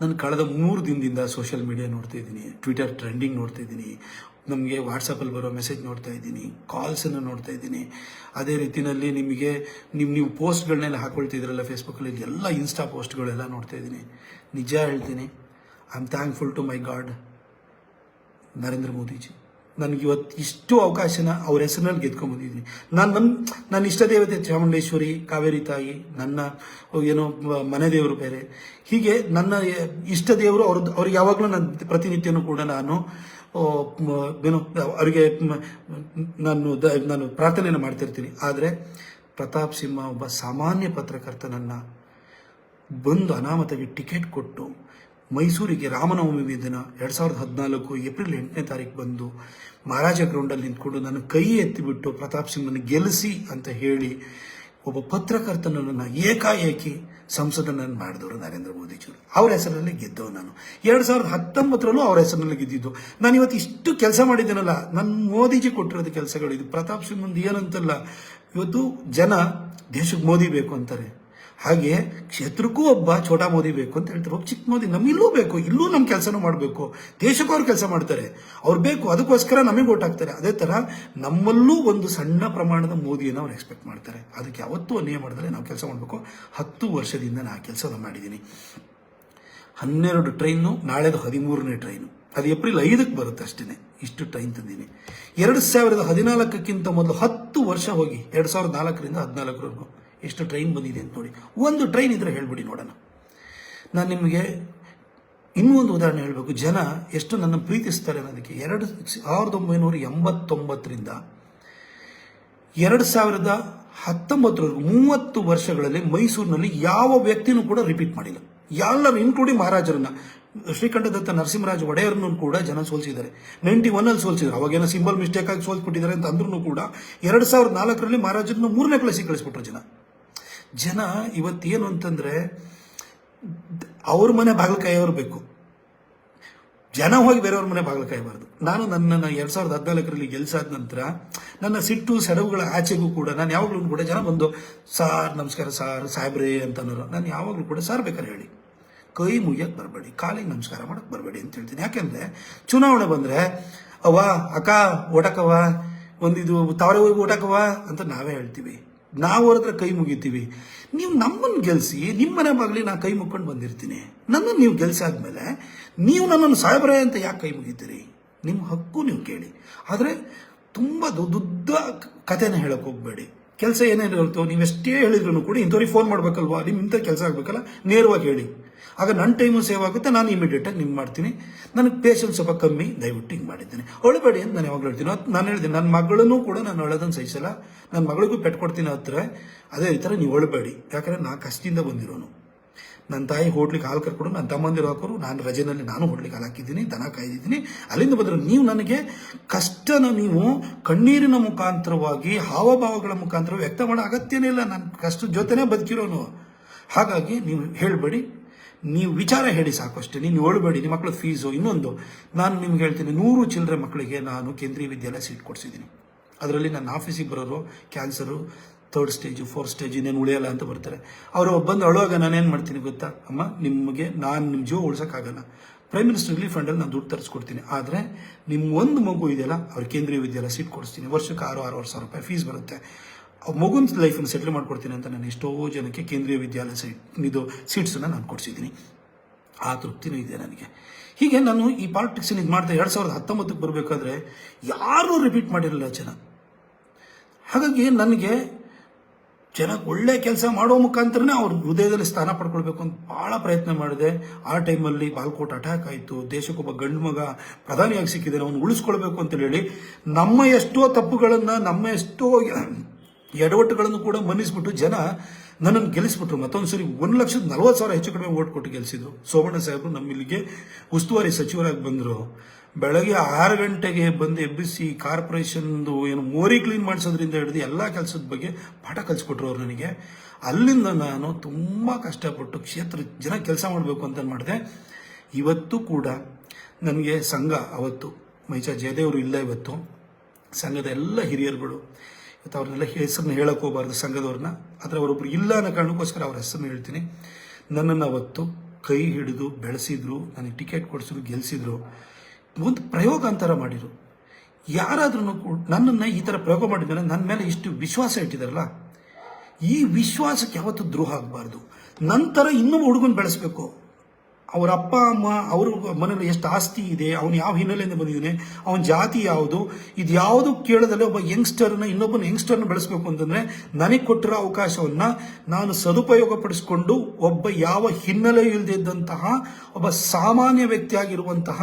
ನಾನು ಕಳೆದ ಮೂರು ದಿನದಿಂದ ಸೋಷಿಯಲ್ ಮೀಡಿಯಾ ನೋಡ್ತಾ ಇದ್ದೀನಿ ಟ್ವಿಟರ್ ಟ್ರೆಂಡಿಂಗ್ ನೋಡ್ತಾ ಇದ್ದೀನಿ, ನಮಗೆ ವಾಟ್ಸಪ್ಪಲ್ಲಿ ಬರೋ ಮೆಸೇಜ್ ನೋಡ್ತಾ ಇದ್ದೀನಿ ಕಾಲ್ಸನ್ನು ನೋಡ್ತಾ ಇದ್ದೀನಿ. ಅದೇ ರೀತಿಯಲ್ಲಿ ನಿಮಗೆ ನಿಮ್ಮ ನೀವು ಪೋಸ್ಟ್ಗಳನ್ನೆಲ್ಲ ಹಾಕೊಳ್ತಿದ್ರಲ್ಲ ಫೇಸ್ಬುಕ್ಕಲ್ಲಿ ಎಲ್ಲ ಇನ್ಸ್ಟಾ ಪೋಸ್ಟ್ಗಳೆಲ್ಲ ನೋಡ್ತಾ ಇದ್ದೀನಿ. ನಿಜ ಹೇಳ್ತೀನಿ I am thankful to my god Narendra Modiji. ನನಗೆ ಇವತ್ತು ಇಷ್ಟು ಅವಕಾಶನ ಅವ್ರ ಹೆಸರಿನಲ್ಲಿ ಗೆದ್ಕೊಂಡ್ಬಂದಿದ್ದೀನಿ ನಾನು ನನ್ನ ನನ್ನ ಇಷ್ಟ ದೇವತೆ ಚಾಮುಂಡೇಶ್ವರಿ, ಕಾವೇರಿ ತಾಯಿ, ನನ್ನ, ಏನೋ, ಮನೆ ದೇವರು ಬೇರೆ. ಹೀಗೆ ನನ್ನ ಇಷ್ಟ ದೇವರು ಅವ್ರದ್ದು ಅವ್ರಿಗೆ ಯಾವಾಗಲೂ ನನ್ನ ಪ್ರತಿನಿತ್ಯನೂ ಕೂಡ ನಾನು ಏನೋ, ಅವರಿಗೆ ನಾನು ನಾನು ಪ್ರಾರ್ಥನೆಯನ್ನು ಮಾಡ್ತಿರ್ತೀನಿ. ಆದರೆ ಪ್ರತಾಪ್ ಸಿಂಹ ಒಬ್ಬ ಸಾಮಾನ್ಯ ಪತ್ರಕರ್ತನನ್ನು ಬಂದು ಅನಾಮತಾಗಿ ಟಿಕೆಟ್ ಕೊಟ್ಟು ಮೈಸೂರಿಗೆ ರಾಮನವಮಿ ದಿನ ಎರಡು ಸಾವಿರದ ಹದಿನಾಲ್ಕು ಏಪ್ರಿಲ್ ಎಂಟನೇ ತಾರೀಕು ಬಂದು ಮಹಾರಾಜ ಗ್ರೌಂಡಲ್ಲಿ ನಿಂತ್ಕೊಂಡು ನನ್ನ ಕೈ ಎತ್ತಿಬಿಟ್ಟು ಪ್ರತಾಪ್ ಸಿಂಹನ ಗೆಲ್ಲಿಸಿ ಅಂತ ಹೇಳಿ ಒಬ್ಬ ಪತ್ರಕರ್ತನನ್ನು ಏಕಾಏಕಿ ಸಂಸದನನ್ನು ಮಾಡಿದವರು ನರೇಂದ್ರ ಮೋದಿಜಿಯವರು. ಅವ್ರ ಹೆಸರಲ್ಲಿ ಗೆದ್ದವು ನಾನು. ಎರಡು ಸಾವಿರದ ಹತ್ತೊಂಬತ್ತರಲ್ಲೂ ಅವ್ರ ಹೆಸರಿನಲ್ಲಿ ಗೆದ್ದಿದ್ದು. ನಾನು ಇವತ್ತು ಇಷ್ಟು ಕೆಲಸ ಮಾಡಿದ್ದೀನಲ್ಲ ನನ್ನ ಮೋದಿಜಿ ಕೊಟ್ಟಿರೋದು ಕೆಲಸಗಳು. ಇದು ಪ್ರತಾಪ್ ಸಿಂಹಂದು ಏನಂತಲ್ಲ, ಇವತ್ತು ಜನ ದೇಶಕ್ಕೆ ಮೋದಿ ಬೇಕು ಅಂತಾರೆ. ಹಾಗೆ ಕ್ಷೇತ್ರಕ್ಕೂ ಒಬ್ಬ ಛೋಟಾ ಮೋದಿ ಬೇಕು ಅಂತ ಹೇಳ್ತಾರೆ. ಒಬ್ಬ ಚಿಕ್ಕ ಮೋದಿ ನಮ್ಮಿಲ್ಲೂ ಬೇಕು, ಇಲ್ಲೂ ನಮ್ಮ ಕೆಲಸನೂ ಮಾಡಬೇಕು. ದೇಶಕ್ಕೂ ಅವ್ರು ಕೆಲಸ ಮಾಡ್ತಾರೆ. ಅವ್ರು ಬೇಕು, ಅದಕ್ಕೋಸ್ಕರ ನಮಗೆ ಓಟ್ ಹಾಕ್ತಾರೆ. ಅದೇ ಥರ ನಮ್ಮಲ್ಲೂ ಒಂದು ಸಣ್ಣ ಪ್ರಮಾಣದ ಮೋದಿಯನ್ನು ಅವ್ರು ಎಕ್ಸ್ಪೆಕ್ಟ್ ಮಾಡ್ತಾರೆ. ಅದಕ್ಕೆ ಯಾವತ್ತೂ ಅನ್ಯಾಯ ಮಾಡಿದ್ರೆ ನಾವು ಕೆಲಸ ಮಾಡಬೇಕು. ಹತ್ತು ವರ್ಷದಿಂದ ನಾನು ಕೆಲಸ ಮಾಡಿದ್ದೀನಿ ಹನ್ನೆರಡು ಟ್ರೈನು, ನಾಳೆದು ಹದಿಮೂರನೇ ಟ್ರೈನು. ಅದು ಏಪ್ರಿಲ್ ಐದಕ್ಕೆ ಬರುತ್ತೆ ಅಷ್ಟೇ ಇಷ್ಟು ಟ್ರೈನ್ ತಂದೀನಿ. ಎರಡು ಸಾವಿರದ ಹದಿನಾಲ್ಕಕ್ಕಿಂತ ಮೊದಲು ಹತ್ತು ವರ್ಷ ಹೋಗಿ, ಎರಡು ಸಾವಿರದ ನಾಲ್ಕರಿಂದ ಹದಿನಾಲ್ಕರವರೆಗೂ. ಎಷ್ಟು ಟ್ರೈನ್ ಬಂದಿದೆ ಅಂತ ನೋಡಿ. ಒಂದು ಟ್ರೈನ್ ಇದ್ರೆ ಹೇಳ್ಬಿಡಿ ನೋಡೋಣ. ನಾನು ನಿಮಗೆ ಇನ್ನೊಂದು ಉದಾಹರಣೆ ಹೇಳಬೇಕು. ಜನ ಎಷ್ಟು ನನ್ನ ಪ್ರೀತಿಸ್ತಾರೆ ಅನ್ನೋದಕ್ಕೆ ಎರಡು ಸಾವಿರದ ಒಂಬೈನೂರ ಎಂಬತ್ತೊಂಬತ್ತರಿಂದ ಎರಡು ಸಾವಿರದ ಹತ್ತೊಂಬತ್ತರವರೆಗೂ ಮೂವತ್ತು ವರ್ಷಗಳಲ್ಲಿ ಮೈಸೂರಿನಲ್ಲಿ ಯಾವ ವ್ಯಕ್ತಿನೂ ಕೂಡ ರಿಪೀಟ್ ಮಾಡಿಲ್ಲ. ಎಲ್ಲ ಇನ್ಕ್ಲೂಡಿಂಗ್ ಮಹಾರಾಜರನ್ನ, ಶ್ರೀಕಂಠದತ್ತ ನರಸಿಂಹರಾಜ ಒಡೆಯರ್ನೂ ಕೂಡ ಜನ ಸೋಲಿಸಿದ್ದಾರೆ. ನೈಂಟಿ ಒನ್ನಲ್ಲಿ ಸೋಲಿಸಿದ್ರು ಅವಾಗೇನೋ ಸಿಂಬಲ್ ಮಿಸ್ಟೇಕ್ ಆಗಿ ಸೋಲ್ಸ್ಬಿಟ್ಟಿದ್ದಾರೆ ಅಂತ ಅಂದ್ರೂ ಕೂಡ ಎರಡು ಸಾವಿರದ ನಾಲ್ಕರಲ್ಲಿ ಮಹಾರಾಜರನ್ನ ಮೂರನೇ ಕ್ಲಾಸಿಗೆ ಕಳಿಸ್ಬಿಟ್ರು ಜನ. ಜನ ಇವತ್ತೇನು ಅಂತಂದ್ರೆ ಅವ್ರ ಮನೆ ಬಾಗಿಲು ಬೇಕು. ಜನ ಹೋಗಿ ಬೇರೆಯವ್ರ ಮನೆ ಬಾಗಿಲು ಬಾರ್ದು. ನಾನು ನನ್ನನ್ನು ಎರಡು ಸಾವಿರದ ಹದಿನಾಲ್ಕರಲ್ಲಿ ಗೆಲ್ಸಾದ ನಂತರ ನನ್ನ ಸಿಟ್ಟು ಸೆಡವುಗಳ ಆಚೆಗೂ ಕೂಡ ನಾನು ಯಾವಾಗಲೂ ಕೂಡ ಜನ ಬಂದು, ಸಾರ್, ನಮಸ್ಕಾರ ಸಾರ್, ಸಾಹೇಬ್ರೇ ಅಂತ ನಾನು ಯಾವಾಗಲೂ ಕೂಡ ಸಾರ್ ಬೇಕಾದ್ರೆ ಹೇಳಿ. ಕೈ ಮುಗಿಯಕ್ಕೆ ಬರಬೇಡಿ, ಕಾಲಿಗೆ ನಮಸ್ಕಾರ ಮಾಡಕ್ಕೆ ಬರಬೇಡಿ ಅಂತ ಹೇಳ್ತೀನಿ. ಯಾಕೆಂದ್ರೆ ಚುನಾವಣೆ ಬಂದರೆ ಅವ ಅಕ್ಕ, ಓಟಕ್ಕವ್ವ, ಒಂದಿದು ತಾವರೆ ಹೋಗಿ ಓಟಕ್ಕವ್ವ ಅಂತ ನಾವೇ ಹೇಳ್ತೀವಿ. ನಾವು ಅವ್ರ ಹತ್ರ ಕೈ ಮುಗಿತೀವಿ. ನೀವು ನಮ್ಮನ್ನು ಗೆಲ್ಸಿ, ನಿಮ್ಮ ಮನೆ ಬಾಗಿಲಿ ನಾನು ಕೈ ಮುಕ್ಕೊಂಡು ಬಂದಿರ್ತೀನಿ. ನನ್ನನ್ನು ನೀವು ಗೆಲ್ಸಾದ್ಮೇಲೆ ನೀವು ನನ್ನನ್ನು ಸಾಹೇಬ್ರೆ ಅಂತ ಯಾಕೆ ಕೈ ಮುಗಿತೀರಿ? ನಿಮ್ಮ ಹಕ್ಕು ನೀವು ಕೇಳಿ. ಆದರೆ ತುಂಬ ದೊಡ್ಡ ಕಥೆನ ಹೇಳೋಕೆ ಹೋಗಬೇಡಿ. ಕೆಲಸ ಏನೇನು ಇರುತ್ತೋ ನೀವು ಎಷ್ಟೇ ಹೇಳಿದ್ರು ಕೂಡ ಇಂಥವ್ರಿಗೆ ಫೋನ್ ಮಾಡಬೇಕಲ್ವಾ? ನಿಮ್ಮ ಇಂಥ ಕೆಲಸ ಆಗಬೇಕಲ್ಲ? ನೇರವಾಗಿ ಹೇಳಿ. ಆಗ ನನ್ನ ಟೈಮು ಸೇವ್ ಆಗುತ್ತೆ, ನಾನು ಇಮಿಡಿಯೇಟಾಗಿ ನಿಮ್ಗೆ ಮಾಡ್ತೀನಿ. ನನಗೆ ಪೇಷನ್ಸ್ ಸ್ವಲ್ಪ ಕಮ್ಮಿ, ದಯವಿಟ್ಟು ಹಿಂಗೆ ಮಾಡಿದ್ದೇನೆ. ಅಳಬೇಡಿ ಅಂತ ನಾನು ಯಾವಾಗಲೂ ಹೇಳ್ತೀನಿ. ನಾನು ಹೇಳ್ತೀನಿ ನನ್ನ ಮಗಳನ್ನೂ ಕೂಡ ನಾನು ಅಳೋದನ್ನು ಸಹಿಸಲ್ಲ. ನನ್ನ ಮಗಳಿಗೂ ಪೆಟ್ಟು ಕೊಡ್ತೀನಿ ಹತ್ರ. ಅದೇ ಈ ಥರ ನೀವು ಅಳಬೇಡಿ ಯಾಕಂದರೆ ನಾ ಕಷ್ಟದಿಂದ ಬಂದಿರೋನು. ನನ್ನ ತಾಯಿ ಹೋಟ್ಲಿಗೆ ಹಾಲು ಕರ್ಕೊಂಡು ನನ್ನ ತಮ್ಮಂದಿರು ಹಾಕೋರು, ನಾನು ರಜೆನಲ್ಲಿ ನಾನು ಹೋಟ್ಲಿಗೆ ಹಾಲು ಹಾಕಿದ್ದೀನಿ, ದನ ಕಾಯ್ದಿದ್ದೀನಿ. ಅಲ್ಲಿಂದ ಬಂದರೆ ನೀವು ನನಗೆ ಕಷ್ಟನ ನೀವು ಕಣ್ಣೀರಿನ ಮುಖಾಂತರವಾಗಿ, ಹಾವಭಾವಗಳ ಮುಖಾಂತರ ವ್ಯಕ್ತ ಮಾಡೋ ಅಗತ್ಯನೇ ಇಲ್ಲ. ನನ್ನ ಕಷ್ಟದ ಜೊತೆನೇ ಬದುಕಿರೋನು. ಹಾಗಾಗಿ ನೀವು ಹೇಳಬೇಡಿ. ನೀವು ವಿಚಾರ ಹೇಳಿ ಸಾಕು ಅಷ್ಟೇ. ನೀವು ಹೇಳ್ಬೇಡಿ. ನಿಮ್ಮ ಮಕ್ಕಳ ಫೀಸು ಇನ್ನೊಂದು. ನಾನು ನಿಮ್ಗೆ ಹೇಳ್ತೀನಿ, ನೂರು ಚಿಲ್ಲರೆ ಮಕ್ಕಳಿಗೆ ನಾನು ಕೇಂದ್ರೀಯ ವಿದ್ಯಾಲಯ ಸೀಟ್ ಕೊಡಿಸಿದ್ದೀನಿ. ಅದರಲ್ಲಿ ನನ್ನ ಆಫೀಸಿಗೆ ಬರೋರು cancer third stage fourth stage ಇನ್ನೇನು ಉಳಿಯಲ್ಲ ಅಂತ ಬರ್ತಾರೆ. ಅವರು ಬಂದು ಅಳುವಾಗ ನಾನೇನು ಮಾಡ್ತೀನಿ ಗೊತ್ತಾ? ಅಮ್ಮ, ನಿಮಗೆ ನಾನು ನಿಮ್ಮ ಜೀವ ಉಳ್ಸೋಕ್ಕಾಗಲ್ಲ. ಪ್ರೈಮ್ ಮಿನಿಸ್ಟರ್ ರಿಲೀಫ್ ಫಂಡಲ್ಲಿ ನಾನು ದುಡ್ಡು ತರಿಸ್ಕೊಡ್ತೀನಿ. ಆದರೆ ನಿಮ್ಮ ಒಂದು ಮಗು ಇದೆಯಲ್ಲ, ಅವ್ರ ಕೇಂದ್ರೀಯ ವಿದ್ಯಾಲಯ ಸೀಟ್ ಕೊಡಿಸ್ತೀನಿ. ವರ್ಷಕ್ಕೆ ಆರು, ಆರೂವರೆ ಸಾವಿರ ರೂಪಾಯಿ ಫೀಸ್ ಬರುತ್ತೆ. ಮಗುನ ಲೈಫನ್ನು ಸೆಟ್ಲ್ ಮಾಡ್ಕೊಡ್ತೀನಿ ಅಂತ ನಾನು ಎಷ್ಟೋ ಜನಕ್ಕೆ ಕೇಂದ್ರೀಯ ವಿದ್ಯಾಲಯ ಸೀಟ್ ಇದು ಸೀಟ್ಸನ್ನು ನಾನು ಕೊಡಿಸಿದ್ದೀನಿ. ಆ ತೃಪ್ತಿನೂ ಇದೆ ನನಗೆ. ಹೀಗೆ ನಾನು ಈ ಪಾಲಿಟಿಕ್ಸ್ ಇದು ಮಾಡ್ತಾ ಎರಡು ಸಾವಿರದ ಹತ್ತೊಂಬತ್ತಕ್ಕೆ ಬರಬೇಕಾದ್ರೆ ಯಾರೂ ರಿಪೀಟ್ ಮಾಡಿರಲಿಲ್ಲ ಜನ. ಹಾಗಾಗಿ ನನಗೆ ಜನ ಒಳ್ಳೆ ಕೆಲಸ ಮಾಡೋ ಮುಖಾಂತರನೇ ಅವ್ರ ಹೃದಯದಲ್ಲಿ ಸ್ಥಾನ ಪಡ್ಕೊಳ್ಬೇಕು ಅಂತ ಭಾಳ ಪ್ರಯತ್ನ ಮಾಡಿದೆ. ಆ ಟೈಮಲ್ಲಿ ಬಾಲ್ಕೋಟ್ ಅಟ್ಯಾಕ್ ಆಯಿತು. ದೇಶಕ್ಕೊಬ್ಬ ಗಂಡು ಮಗ ಪ್ರಧಾನಿಯಾಗಿ ಸಿಕ್ಕಿದ್ದಾನೆ. ಅವನು ಉಳಿಸ್ಕೊಳ್ಬೇಕು ಅಂತ ಹೇಳಿ ನಮ್ಮ ಎಷ್ಟೋ ತಪ್ಪುಗಳನ್ನು, ನಮ್ಮ ಎಷ್ಟೋ ಎಡವಟ್ಟುಗಳನ್ನು ಕೂಡ ಮನ್ನಿಸ್ಬಿಟ್ಟು ಜನ ನನ್ನನ್ನು ಗೆಲ್ಲಿಸ್ಬಿಟ್ರು. ಮತ್ತೊಂದು ಸರಿ ಒಂದು ಲಕ್ಷದ ನಲ್ವತ್ತು ಸಾವಿರ ಹೆಚ್ಚು ಕಡಿಮೆ ಓಟ್ ಕೊಟ್ಟು ಗೆಲ್ಲಿಸಿದ್ರು ಸೋಮಣ್ಣ ಸಾಹೇಬರು ನಮ್ಮಿಲ್ಲಿಗೆ ಉಸ್ತುವಾರಿ ಸಚಿವರಾಗಿ ಬಂದರು. ಬೆಳಗ್ಗೆ ಆರು ಗಂಟೆಗೆ ಬಂದು ಎಬ್ಬಿಸಿ ಕಾರ್ಪೊರೇಷನ್ದು ಏನು ಮೋರಿ ಕ್ಲೀನ್ ಮಾಡಿಸೋದ್ರಿಂದ ಹಿಡಿದು ಎಲ್ಲ ಕೆಲಸದ ಬಗ್ಗೆ ಪಾಠ ಕಲಿಸ್ಕೊಟ್ರು ಅವ್ರು ನನಗೆ. ಅಲ್ಲಿಂದ ನಾನು ತುಂಬ ಕಷ್ಟಪಟ್ಟು ಕ್ಷೇತ್ರ ಜನ ಕೆಲಸ ಮಾಡಬೇಕು ಅಂತ ಮಾಡಿದೆ. ಇವತ್ತು ಕೂಡ ನನಗೆ ಸಂಘ ಅವತ್ತು ಮೈಚಾ ಜಯದೇವರು ಇಲ್ಲ ಇವತ್ತು. ಸಂಘದ ಎಲ್ಲ ಹಿರಿಯರುಗಳು, ಇವತ್ತು ಅವ್ರನ್ನೆಲ್ಲ ಹೆಸರನ್ನ ಹೇಳಕ್ಕೆ ಹೋಗಬಾರ್ದು ಸಂಘದವ್ರನ್ನ. ಆದರೆ ಅವರೊಬ್ಬರು ಇಲ್ಲ ಅನ್ನೋ ಕಾರಣಕ್ಕೋಸ್ಕರ ಅವ್ರ ಹೆಸರನ್ನ ಹೇಳ್ತೀನಿ. ನನ್ನನ್ನು ಅವತ್ತು ಕೈ ಹಿಡಿದು ಬೆಳೆಸಿದ್ರು, ನನಗೆ ಟಿಕೆಟ್ ಕೊಡಿಸಿದ್ರು, ಗೆಲ್ಸಿದ್ರು. ಒಂದು ಪ್ರಯೋಗ ಮಾಡಿದರು ಯಾರಾದ್ರೂ ನನ್ನನ್ನು ಈ ಥರ ಪ್ರಯೋಗ ಮಾಡಿದ್ಮೇಲೆ ನನ್ನ ಮೇಲೆ ಇಷ್ಟು ವಿಶ್ವಾಸ ಇಟ್ಟಿದಾರಲ್ಲ, ಈ ವಿಶ್ವಾಸಕ್ಕೆ ಯಾವತ್ತೂ ದ್ರೋಹ ಆಗಬಾರ್ದು. ನಂತರ ಇನ್ನೊಬ್ಬ ಹುಡುಗನ ಬೆಳೆಸಬೇಕು. ಅವರ ಅಪ್ಪ, ಅಮ್ಮ, ಅವ್ರ ಮನೇಲಿ ಎಷ್ಟು ಆಸ್ತಿ ಇದೆ, ಅವನು ಯಾವ ಹಿನ್ನೆಲೆಯಿಂದ ಬಂದಿದ್ದಾನೆ, ಅವನ ಜಾತಿ ಯಾವುದು, ಇದು ಯಾವುದು ಕೇಳದಲ್ಲೇ ಒಬ್ಬ ಯಂಗ್ಸ್ಟರ್ನ ಇನ್ನೊಬ್ಬನ ಯಂಗ್ಸ್ಟರ್ನ ಬೆಳೆಸಬೇಕು ಅಂತಂದ್ರೆ ನನಗೆ ಕೊಟ್ಟಿರೋ ಅವಕಾಶವನ್ನ ನಾನು ಸದುಪಯೋಗಪಡಿಸಿಕೊಂಡು ಒಬ್ಬ ಯಾವ ಹಿನ್ನೆಲೆ ಇಲ್ಲದಿದ್ದಂತಹ ಒಬ್ಬ ಸಾಮಾನ್ಯ ವ್ಯಕ್ತಿಯಾಗಿರುವಂತಹ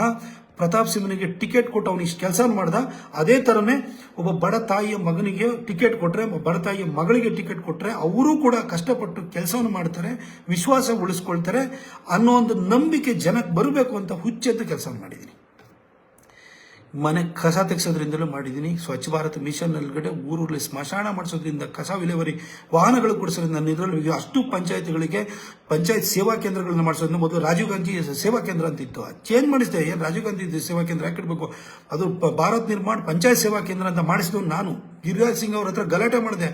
ಪ್ರತಾಪ್ ಸಿಂಹನಿಗೆ ಟಿಕೆಟ್ ಕೊಟ್ಟು ಅವನು ಇಷ್ಟು ಕೆಲಸ ಮಾಡ್ದ, ಅದೇ ಥರನೇ ಒಬ್ಬ ಬಡ ತಾಯಿಯ ಮಗನಿಗೆ ಟಿಕೆಟ್ ಕೊಟ್ಟರೆ ಬಡ ತಾಯಿಯ ಮಗಳಿಗೆ ಟಿಕೆಟ್ ಕೊಟ್ಟರೆ ಅವರು ಕೂಡ ಕಷ್ಟಪಟ್ಟು ಕೆಲಸವನ್ನು ಮಾಡ್ತಾರೆ, ವಿಶ್ವಾಸ ಉಳಿಸ್ಕೊಳ್ತಾರೆ ಅನ್ನೋ ಒಂದು ನಂಬಿಕೆ ಜನಕ್ಕೆ ಬರಬೇಕು ಅಂತ ಹುಚ್ಚೆದ್ದು ಕೆಲಸ ಮಾಡಿದ್ದೀನಿ. ಮನೆ ಕಸ ತೆಗೆಸೋದ್ರಿಂದಲೂ ಮಾಡಿದ್ದೀನಿ. ಸ್ವಚ್ಛ ಭಾರತ್ ಮಿಷನ್ ಒಳಗಡೆ ಊರೂರಲ್ಲಿ ಸ್ಮಶಾನ ಮಾಡಿಸೋದ್ರಿಂದ ಕಸ ವಿಲೇವಾರಿ, ವಾಹನಗಳು ಕೊಡಿಸೋದ್ರಿಂದ ಇದರಲ್ಲಿ ಅಷ್ಟು ಪಂಚಾಯತ್ಗಳಿಗೆ ಪಂಚಾಯತ್ ಸೇವಾ ಕೇಂದ್ರಗಳನ್ನ ಮಾಡಿಸೋದ್ರಿಂದ ಮೊದಲು ರಾಜೀವ್ ಗಾಂಧಿ ಸೇವಾ ಕೇಂದ್ರ ಅಂತ ಇತ್ತು. ಚೇಂಜ್ ಮಾಡಿಸಿದೆ. ಏನು ರಾಜೀವ್ ಗಾಂಧಿ ಸೇವಾ ಕೇಂದ್ರ ಹಾಕಿಡ್ಬೇಕು ಅದು ಭಾರತ್ ನಿರ್ಮಾಣ ಪಂಚಾಯತ್ ಸೇವಾ ಕೇಂದ್ರ ಅಂತ ಮಾಡಿಸಿದವು ನಾನು. ಗಿರಿರಾಜ್ ಸಿಂಗ್ ಅವ್ರ ಹತ್ರ ಗಲಾಟೆ ಮಾಡಿದೆ.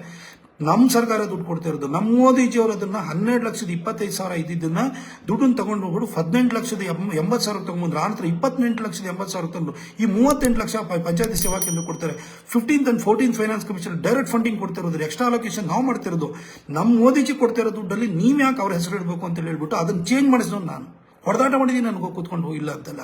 ನಮ್ಮ ಸರ್ಕಾರ ದುಡ್ಡು ಕೊಡ್ತಾ ಇರೋದು. ನಮ್ಮ ಮೋದಿಜಿಯವರು ಅದನ್ನ ಹನ್ನೆರಡು ಲಕ್ಷದ ಇಪ್ಪತ್ತೈದು ಸಾವಿರ ಇದ್ದಿದ್ದನ್ನ ದುಡ್ಡನ್ನು ತಗೊಂಡು ಹೋಗ್ಬಿಟ್ಟು ಹದಿನೆಂಟು ಲಕ್ಷದ ಎಂಬತ್ತು ಸಾವಿರ ತಗೊಂಡ್ಬಂದ್ರು. ಆ ನಂತರ ಇಪ್ಪತ್ತೆಂಟು ಲಕ್ಷದ ಎಂಬತ್ತು ಸಾವಿರ ತಂದು ಈ ಮೂವತ್ತೆಂಟು ಲಕ್ಷ ಪಂಚಾಯತಿ ಸೇವಾ ಕೇಂದ್ರ ಕೊಡ್ತಾರೆ. Fifteenth and fourteen finance commission direct funding ಕೊಡ್ತಾ ಇರೋದು. ಎಕ್ಸ್ಟ್ರಾ ಅಲೋಕೇಶನ್ ನಾವು ಮಾಡ್ತಿರೋದು ನಮ್ಮ ಮೋದಿಜಿ ಕೊಡ್ತಾ ಇರೋ ದುಡ್ಡಲ್ಲಿ ನೀವು ಯಾಕೆ ಅವ್ರ ಹೆಸರು ಇಡಬೇಕು ಅಂತ ಹೇಳ್ಬಿಟ್ಟು ಅದನ್ನ ಚೇಂಜ್ ಮಾಡಿಸೋದು ನಾನು. ಹೊಡೆದಾಟ ಮಾಡಿದ್ದೀನಿ ನನಗೆ ಕೂತ್ಕೊಂಡು ಇಲ್ಲ ಅಂತಲ್ಲ.